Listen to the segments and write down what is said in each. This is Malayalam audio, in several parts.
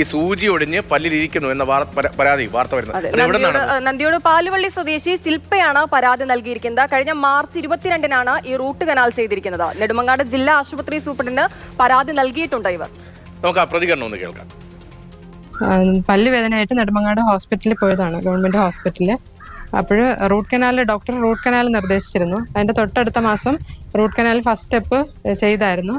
ഈ സൂചി ഒടിഞ്ഞ് പല്ലിലിരിക്കുന്നു എന്ന പരാതി വാർത്ത വരുന്നത്. നന്ദിയോട് പാലുവള്ളി സ്വദേശി ശില്പയാണ് പരാതി നൽകിയിരിക്കുന്നത്. കഴിഞ്ഞ മാർച്ച് ഇരുപത്തിരണ്ടിനാണ് ഈ റൂട്ട് കനാൽ ചെയ്തിരിക്കുന്നത്. നെടുമങ്ങാട് ജില്ലാ ആശുപത്രി സൂപ്രണ്ടിന് പരാതി നൽകിയിട്ടുണ്ട് ഇവർ. നമുക്ക് ആ പ്രതികരണം ഒന്ന് കേൾക്കാം. പല്ലുവേദനയായിട്ട് പല്ല് വേദനയായിട്ട് നെടുമങ്ങാട് ഹോസ്പിറ്റലിൽ പോയതാണ് ഗവൺമെന്റ് ഹോസ്പിറ്റലിൽ അപ്പോൾ root canal doctor root canal നിർദ്ദേശിച്ചിരുന്നു. അതിന്റെ തൊട്ടടുത്ത മാസം റൂട്ട് കനാൽ ഫസ്റ്റ് സ്റ്റെപ്പ് ചെയ്തായിരുന്നു.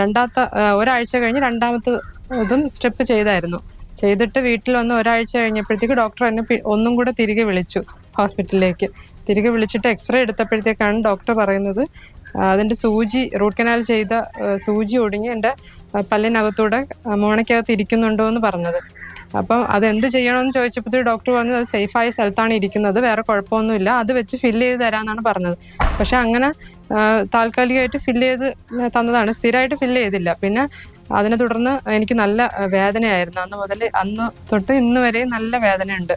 രണ്ടാമത്തെ ഒരാഴ്ച കഴിഞ്ഞ് രണ്ടാമത്തെ ഇതും സ്റ്റെപ്പ് ചെയ്തായിരുന്നു. ചെയ്തിട്ട് വീട്ടിൽ വന്ന് ഒരാഴ്ച കഴിഞ്ഞപ്പോഴത്തേക്ക് ഡോക്ടർ എന്നെ ഒന്നും കൂടെ തിരികെ വിളിച്ചു ഹോസ്പിറ്റലിലേക്ക് തിരികെ വിളിച്ചിട്ട് എക്സ്റേ എടുത്തപ്പോഴത്തേക്കാണ് ഡോക്ടർ പറയുന്നത് അതിന്റെ സൂചി റൂട്ട് കനാൽ ചെയ്ത സൂചി ഒടിഞ്ഞ് എന്റെ പല്ലിനകത്തൂടെ മോണയ്ക്കകത്ത് ഇരിക്കുന്നുണ്ടോ എന്ന് പറഞ്ഞത്. അപ്പം അത് എന്ത് ചെയ്യണമെന്ന് ചോദിച്ചപ്പോൾ ഡോക്ടർ പറഞ്ഞത് അത് സേഫായ സ്ഥലത്താണ് ഇരിക്കുന്നത് വേറെ കുഴപ്പമൊന്നുമില്ല അത് വെച്ച് ഫില്ല് ചെയ്ത് തരാമെന്നാണ് പറഞ്ഞത്. പക്ഷെ അങ്ങനെ താൽക്കാലികമായിട്ട് ഫില്ല് ചെയ്ത് തന്നതാണ്. സ്ഥിരമായിട്ട് ഫില്ല് ചെയ്തില്ല. പിന്നെ അതിനെ തുടർന്ന് എനിക്ക് നല്ല വേദനയായിരുന്നു. അന്ന് മുതൽ അന്ന് തൊട്ട് ഇന്ന് വരെ നല്ല വേദനയുണ്ട്.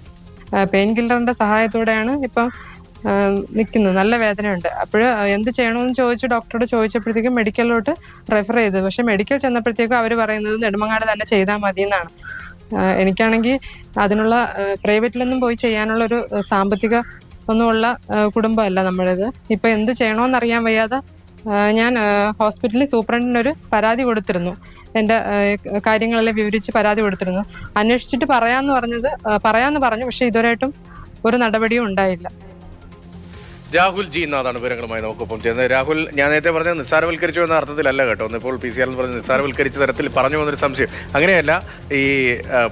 പെയിൻ കില്ലറിന്റെ സഹായത്തോടെയാണ് ഇപ്പം നിൽക്കുന്നത് നല്ല വേദനയുണ്ട്. അപ്പോൾ എന്ത് ചെയ്യണമെന്ന് ചോദിച്ച് ഡോക്ടറോട് ചോദിച്ചപ്പോഴത്തേക്കും മെഡിക്കലിലോട്ട് റെഫർ ചെയ്തു. പക്ഷെ മെഡിക്കൽ ചെന്നപ്പോഴത്തേക്കും അവർ പറയുന്നത് നെടുമങ്ങാട് തന്നെ ചെയ്താൽ മതി എന്നാണ്. എനിക്കാണെങ്കിൽ അതിനുള്ള പ്രൈവറ്റിലൊന്നും പോയി ചെയ്യാനുള്ള ഒരു സാമ്പത്തിക ഒന്നുമുള്ള കുടുംബമല്ല നമ്മളിത്. ഇപ്പൊ എന്ത് ചെയ്യണമെന്ന് അറിയാൻ വയ്യാതെ ഞാൻ ഹോസ്പിറ്റലിൽ സൂപ്രണ്ടിന് ഒരു പരാതി കൊടുത്തിരുന്നു. എന്റെ കാര്യങ്ങളെല്ലാം വിവരിച്ച് പരാതി കൊടുത്തിരുന്നു. അന്വേഷിച്ചിട്ട് പറയാന്ന് പറഞ്ഞത് പറയാമെന്ന് പറഞ്ഞു പക്ഷെ ഇതുവരെയായിട്ടും ഒരു നടപടിയും ഉണ്ടായില്ല. രാഹുൽ ജി എന്നാണ് വിവരങ്ങളുമായി നമുക്കൊപ്പം ചെയ്യുന്നത് രാഹുൽ ഞാൻ നേരത്തെ പറഞ്ഞ നിസ്സാരവൽക്കരിച്ചു എന്ന അർത്ഥത്തിലല്ല കേട്ടോ. ഇപ്പോൾ പി സി ആർ എന്ന് പറഞ്ഞ നിസ്സാരവൽക്കരിച്ച തരത്തിൽ പറഞ്ഞു വന്നൊരു സംശയം. അങ്ങനെയല്ല ഈ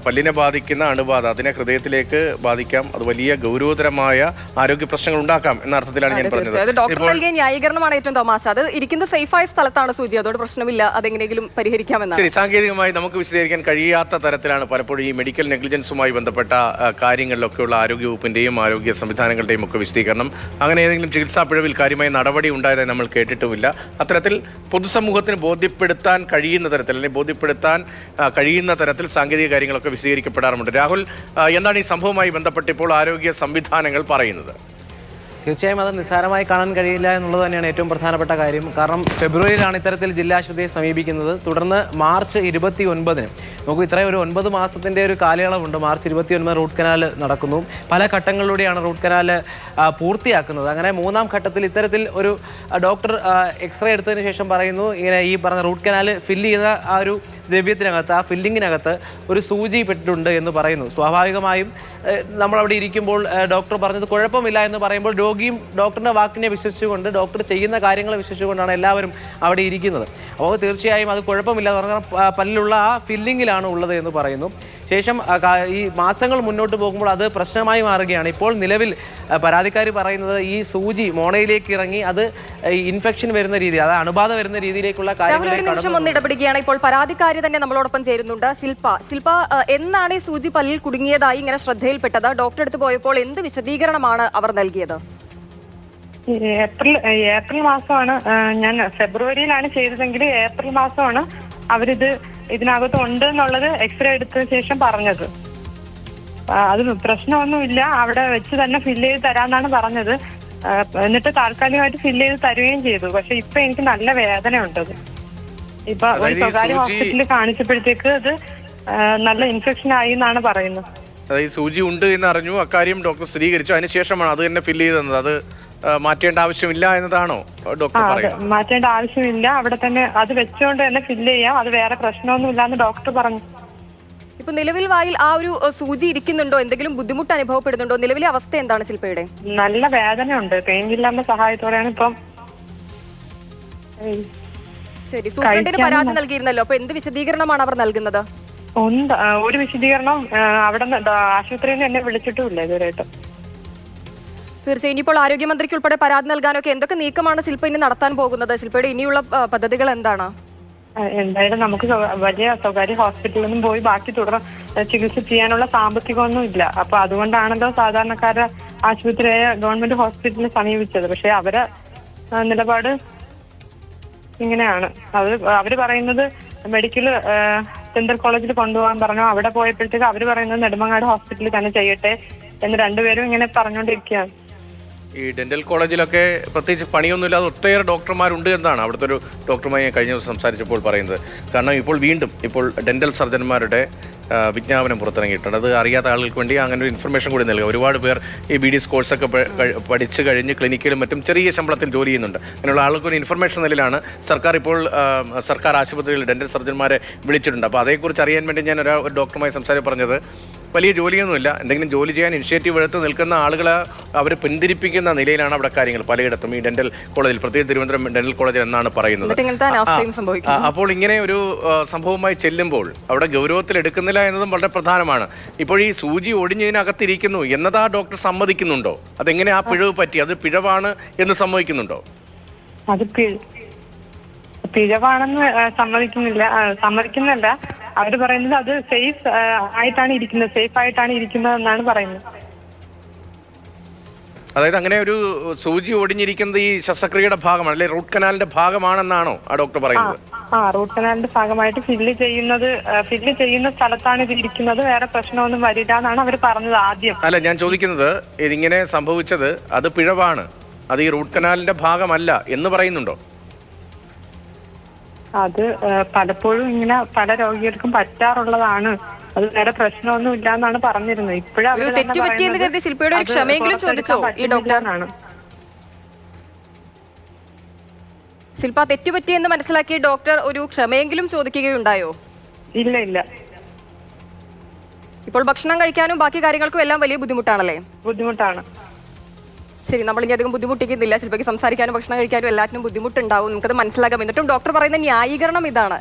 പല്ലിനെ ബാധിക്കുന്ന അണുബാധ അതിനെ ഹൃദയത്തിലേക്ക് ബാധിക്കാം. അത് വലിയ ഗൗരവതരമായ ആരോഗ്യ പ്രശ്നങ്ങൾ ഉണ്ടാക്കാം എന്ന അർത്ഥത്തിലാണ് ഞാൻ പറഞ്ഞത്. ഡോക്ടർ നൽകിയ ന്യായീകരണമാണ് ഏറ്റവും തമാശ അത് ഇരിക്കുന്ന സേഫായ സ്ഥലത്താണ് സൂചി? അതോട് പ്രശ്നമില്ല. അതെങ്ങനെയെങ്കിലും പരിഹരിക്കാമെന്നാണ്. ശരി സാങ്കേതികമായി നമുക്ക് വിശദീകരിക്കാൻ കഴിയാത്ത തരത്തിലാണ് പലപ്പോഴും ഈ മെഡിക്കൽ നെഗ്ലിജൻസുമായി ബന്ധപ്പെട്ട കാര്യങ്ങളിലൊക്കെയുള്ള ആരോഗ്യ വകുപ്പിന്റെയും ആരോഗ്യ സംവിധാനങ്ങളുടെയും ഒക്കെ വിശദീകരണം. അങ്ങനെ ഏതെങ്കിലും ചികിത്സാ പിഴവിൽ കാര്യമായ നടപടി ഉണ്ടായതായി നമ്മൾ കേട്ടിട്ടുമില്ല. അത്തരത്തിൽ പൊതുസമൂഹത്തിന് ബോധ്യപ്പെടുത്താൻ കഴിയുന്ന തരത്തിൽ അല്ലെങ്കിൽ ബോധ്യപ്പെടുത്താൻ കഴിയുന്ന തരത്തിൽ സാങ്കേതിക കാര്യങ്ങളൊക്കെ വിശദീകരിക്കപ്പെടാറുമുണ്ട്. രാഹുൽ എന്താണ് ഈ സംഭവവുമായി ബന്ധപ്പെട്ട് ഇപ്പോൾ ആരോഗ്യ സംവിധാനങ്ങൾ പറയുന്നത്? തീർച്ചയായും അത് നിസ്സാരമായി കാണാൻ കഴിയില്ല എന്നുള്ളത് തന്നെയാണ് ഏറ്റവും പ്രധാനപ്പെട്ട കാര്യം. കാരണം ഫെബ്രുവരിയിലാണ് ഇത്തരത്തിൽ ജില്ലാ ആശുപത്രിയെ സമീപിക്കുന്നത്. തുടർന്ന് മാർച്ച് ഇരുപത്തി ഒൻപതിന് നമുക്ക് ഇത്രയും ഒരു ഒൻപത് മാസത്തിന്റെ ഒരു കാലയളവുണ്ട്. മാർച്ച് ഇരുപത്തി ഒൻപത് റൂട്ട് കനാൽ നടക്കുന്നു. പല ഘട്ടങ്ങളിലൂടെയാണ് റൂട്ട് കനാൽ പൂർത്തിയാക്കുന്നത്. അങ്ങനെ മൂന്നാം ഘട്ടത്തിൽ ഇത്തരത്തിൽ ഒരു ഡോക്ടർ എക്സ്റേ എടുത്തതിന് ശേഷം പറയുന്നു ഇങ്ങനെ ഈ പറഞ്ഞ റൂട്ട് കനാൽ ഫില്ല് ചെയ്ത ആ ഒരു ദ്രവ്യത്തിനകത്ത് ആ ഫില്ലിങ്ങിനകത്ത് ഒരു സൂചി പെട്ടിട്ടുണ്ട് എന്ന് പറയുന്നു. സ്വാഭാവികമായും നമ്മളവിടെ ഇരിക്കുമ്പോൾ ഡോക്ടർ പറഞ്ഞത് കുഴപ്പമില്ല എന്ന് പറയുമ്പോൾ രോഗിയും ഡോക്ടറിന്റെ വാക്കിനെ വിശ്വസിച്ചുകൊണ്ട് ഡോക്ടർ ചെയ്യുന്ന കാര്യങ്ങളെ വിശ്വസിച്ചുകൊണ്ടാണ് എല്ലാവരും അവിടെ ഇരിക്കുന്നത്. അപ്പോൾ തീർച്ചയായും അത് കുഴപ്പമില്ല എന്ന് പറഞ്ഞാൽ പല്ലിലുള്ള ആ ഫില്ലിങ്ങിലാണ് ഉള്ളത് എന്ന് പറയുന്നു. ശേഷം ആ, ഈ മാസങ്ങൾ മുന്നോട്ട് പോകുമ്പോൾ അത് പ്രശ്നമായി മാറുകയാണ്. ഇപ്പോൾ നിലവിൽ പരാതിക്കാർ പറയുന്നത് ഈ സൂചി മോണയിലേക്ക് ഇറങ്ങി അത് ഇൻഫെക്ഷൻ വരുന്ന രീതി അത് അണുബാധ വരുന്ന രീതിയിലേക്കുള്ള നിമിഷം ഒന്ന് ഇടപെടുകയാണ് ഇപ്പോൾ പരാതിക്കാരി തന്നെ നമ്മളോടൊപ്പം ചേരുന്നുണ്ട്. ശില്പ ശില്പ എന്നാണ് ഈ സൂചി പല്ലിൽ കുടുങ്ങിയതായി ഇങ്ങനെ ശ്രദ്ധയിൽപ്പെട്ടത്? ഡോക്ടറെ അടുത്ത് പോയപ്പോൾ എന്ത് വിശദീകരണമാണ് അവർ നൽകിയത്? ഏപ്രിൽ ഏപ്രിൽ മാസമാണ് ഞാൻ ഫെബ്രുവരിയിലാണ് ചെയ്തതെങ്കിൽ ഏപ്രിൽ മാസമാണ് അവരിത് ഇതിനകത്ത് ഉണ്ട് എന്നുള്ളത് എക്സ്റേ എടുത്തതിന് ശേഷം പറഞ്ഞത്. അത് പ്രശ്നമൊന്നുമില്ല. അവിടെ വെച്ച് തന്നെ ഫില്ല് ചെയ്ത് തരാന്നാണ് പറഞ്ഞത്. എന്നിട്ട് താൽക്കാലികമായിട്ട് ഫില്ല് ചെയ്ത് തരുകയും ചെയ്തു. പക്ഷെ ഇപ്പൊ എനിക്ക് നല്ല വേദന ഉണ്ടത് ഇപ്പൊ ഒരു സ്വകാര്യ ഹോസ്പിറ്റലിൽ കാണിച്ചപ്പോഴത്തേക്ക് അത് നല്ല ഇൻഫെക്ഷൻ ആയി എന്നാണ് പറയുന്നത്. അതായത് സൂചി ഉണ്ട് എന്ന് അറിഞ്ഞു അക്കാര്യം ഡോക്ടർ സ്ഥിരീകരിച്ചു. അതിനുശേഷമാണ് അത് തന്നെ ഫില്ല് ചെയ്ത് തന്നത്. അത് മാറ്റേണ്ട ആവശ്യമില്ല എന്നതാണോ ഡോക്ടർ പറയുന്നത്? മാറ്റേണ്ട ആവശ്യമില്ല. അവിടെ തന്നെ അത് വെച്ചുകൊണ്ട് തന്നെ ഫില്ല് ചെയ്യാം. അത് വേറെ പ്രശ്നമൊന്നുമില്ല എന്ന് ഡോക്ടർ പറഞ്ഞു. ഇപ്പൊ നിലവിൽ വായിൽ ആ ഒരു സൂചി ഇരിക്കുന്നുണ്ടോ? എന്തെങ്കിലും ബുദ്ധിമുട്ട് അനുഭവപ്പെടുന്നുണ്ടോ? നിലവിലെ അവസ്ഥ എന്താണ് ശില്പയുടെ? നല്ല വേദനയുണ്ട്. പെയിൻ കില്ലറിന്റെ സഹായത്തോടെയാണ് ഇപ്പം ശരി സൂപ്രണ്ടിന് പരാതി നൽകിയിരുന്നല്ലോ. അപ്പൊ എന്ത് വിശദീകരണമാണ് അവർ നൽകുന്നത്? ഉണ്ട്. ഒരു വിശദീകരണം ആ, അവിടെ നിന്ന് ആശുപത്രിയിൽ നിന്ന് എന്നെ വിളിച്ചിട്ടുമില്ല ഇതുവരെയായിട്ട്. തീർച്ചയായും. ഇനിയിപ്പോൾ ആരോഗ്യമന്ത്രിക്ക് ഉൾപ്പെടെ പരാതി നൽകാനൊക്കെ എന്തൊക്കെ നീക്കമാണ് ശില്പ ഇനി നടത്താൻ പോകുന്നത്? ശില്പയുടെ ഇനിയുള്ള പദ്ധതികൾ എന്താണ്? എന്തായാലും നമുക്ക് വലിയ സ്വകാര്യ ഹോസ്പിറ്റലൊന്നും പോയി ബാക്കി തുടർ ചികിത്സ ചെയ്യാനുള്ള സാമ്പത്തികമൊന്നും ഇല്ല. അപ്പൊ അതുകൊണ്ടാണല്ലോ സാധാരണക്കാരെ ആശുപത്രിയായ ഗവൺമെന്റ് ഹോസ്പിറ്റലിൽ സമീപിച്ചത്. പക്ഷെ അവരെ നിലപാട് ഇങ്ങനെയാണ്. അത് അവർ പറയുന്നത് മെഡിക്കൽ സെൻട്രൽ കോളേജിൽ കൊണ്ടുപോകാൻ പറഞ്ഞു. അവിടെ പോയപ്പോഴത്തേക്ക് അവർ പറയുന്നത് നെടുമങ്ങാട് ഹോസ്പിറ്റലിൽ തന്നെ ചെയ്യട്ടെ എന്ന് രണ്ടുപേരും ഇങ്ങനെ പറഞ്ഞുകൊണ്ടിരിക്കുകയാണ് ഈ ഡെന്റൽ കോളേജിലൊക്കെ പ്രത്യേകിച്ച് പണിയൊന്നുമില്ലാതെ ഒട്ടേറെ ഡോക്ടർമാരുണ്ട് എന്നാണ് അവിടുത്തെ ഒരു ഡോക്ടറുമായി കഴിഞ്ഞ ദിവസം സംസാരിച്ചപ്പോൾ പറയുന്നത്. കാരണം ഇപ്പോൾ വീണ്ടും ഇപ്പോൾ ഡെന്റൽ സർജന്മാരുടെ വിജ്ഞാപനം പുറത്തിറങ്ങിയിട്ടുണ്ട്. അത് അറിയാത്ത ആളുകൾക്ക് വേണ്ടി അങ്ങനെ ഒരു ഇൻഫർമേഷൻ കൂടി നൽകുക. ഒരുപാട് പേർ ഈ ബി ഡി എസ് കോഴ്സൊക്കെ പഠിച്ചു കഴി- പഠിച്ച് കഴിഞ്ഞ് ക്ലിനിക്കിലും മറ്റും ചെറിയ ശമ്പളത്തിൽ ജോലി ചെയ്യുന്നുണ്ട്. അങ്ങനെയുള്ള ആൾക്ക് ഒരു ഇൻഫർമേഷൻ നിലയിലാണ് സർക്കാർ ഇപ്പോൾ സർക്കാർ ആശുപത്രികളിൽ ഡെന്റൽ സർജന്മാരെ വിളിച്ചിട്ടുണ്ട്. അപ്പോൾ അതേക്കുറിച്ച് അറിയാൻ വേണ്ടി ഞാൻ ഒരു ഡോക്ടറുമായി സംസാരിച്ച് പറഞ്ഞത് വലിയ ജോലിയൊന്നുമില്ല. എന്തെങ്കിലും ജോലി ചെയ്യാൻ ഇനിഷ്യേറ്റീവ് എടുത്ത് നിൽക്കുന്ന ആളുകളെ അവർ പിന്തിരിപ്പിക്കുന്ന നിലയിലാണ് അവിടെ കാര്യങ്ങൾ പലയിടത്തും. ഈ ഡെന്റൽ കോളേജിൽ പ്രത്യേകിച്ച് തിരുവനന്തപുരം ഡെന്റൽ കോളേജിൽ എന്നാണ് പറയുന്നത്. അപ്പോൾ ഇങ്ങനെ ഒരു സംഭവമായി ചെല്ലുമ്പോൾ അവിടെ ഗൗരവത്തിൽ എടുക്കുന്നില്ല എന്നതും വളരെ പ്രധാനമാണ്. ഇപ്പോൾ ഈ സൂചി ഒടിഞ്ഞതിനകത്തിരിക്കുന്നു എന്നത് ആ ഡോക്ടർ സമ്മതിക്കുന്നുണ്ടോ? അതെങ്ങനെ ആ പിഴവ് പറ്റി? അത് പിഴവാണ് എന്ന് സമ്മതിക്കുന്നുണ്ടോ? അത് പിഴവാണെന്ന് സമ്മതിക്കുന്നില്ല സമ്മതിക്കുന്നില്ല. അവർ പറയുന്നത് അത് സേഫ് ആയിട്ടാണ് ഇരിക്കുന്നത്. സേഫ് ആയിട്ടാണ് ഇരിക്കുന്നത് എന്നാണ് പറയുന്നത്. അതായത് അങ്ങനെ ഒരു സൂചി ഒടിഞ്ഞിരിക്കുന്നത് ഈ ശസ്ത്രക്രിയയുടെ ഭാഗമാണ് അല്ലെ റൂട്ട് കനാലിന്റെ ഭാഗമാണെന്നാണോ ആ ഡോക്ടർ പറയുന്നത്? ആ റൂട്ട് കനാലിന്റെ ഭാഗമായിട്ട് ഫില്ല് ചെയ്യുന്നത് ഫില്ല് ചെയ്യുന്ന സ്ഥലത്താണ് ഇത് ഇരിക്കുന്നത്. വേറെ പ്രശ്നമൊന്നും വരില്ല എന്നാണ് അവർ പറഞ്ഞത് ആദ്യം. അല്ല ഞാൻ ചോദിക്കുന്നത് ഇതിങ്ങനെ സംഭവിച്ചത് അത് പിഴവാണ് അത് ഈ റൂട്ട് കനാലിന്റെ ഭാഗമല്ല എന്ന് പറയുന്നുണ്ടോ? അത് പലപ്പോഴും ഇങ്ങനെ പല രോഗികൾക്കും പറ്റാറുള്ളതാണ്. അത് വേറെ പ്രശ്നമൊന്നും ഇല്ല എന്നാണ് പറഞ്ഞിരുന്നത്. ഇപ്പോഴും ശില്പ ശില്പയുടെ ഒരു ക്ഷമയെങ്കിലും ചോദിച്ചോ ഈ ഡോക്ടർ? ശില്പ തെറ്റുപറ്റിയെന്ന് മനസ്സിലാക്കിയ ഡോക്ടർ ഒരു ക്ഷമയെങ്കിലും ചോദിക്കുകയുണ്ടായോ? ഇല്ല ഇല്ല. ഇപ്പോൾ ഭക്ഷണം കഴിക്കാനും ബാക്കി കാര്യങ്ങൾക്കും എല്ലാം വലിയ ബുദ്ധിമുട്ടാണല്ലേ? ബുദ്ധിമുട്ടാണ്. ശരി നമ്മൾ ഇനി അധികം ബുദ്ധിമുട്ടിക്കുന്നില്ല. ശില്പയ്ക്ക് സംസാരിക്കാനും ഭക്ഷണം കഴിക്കാനും എല്ലാറ്റിനും ബുദ്ധിമുട്ടുണ്ടാവും. നമുക്കത് മനസ്സിലാക്കാം എന്നിട്ടും ഡോക്ടർ പറയുന്ന ന്യായീകരണം ഇതാണ്.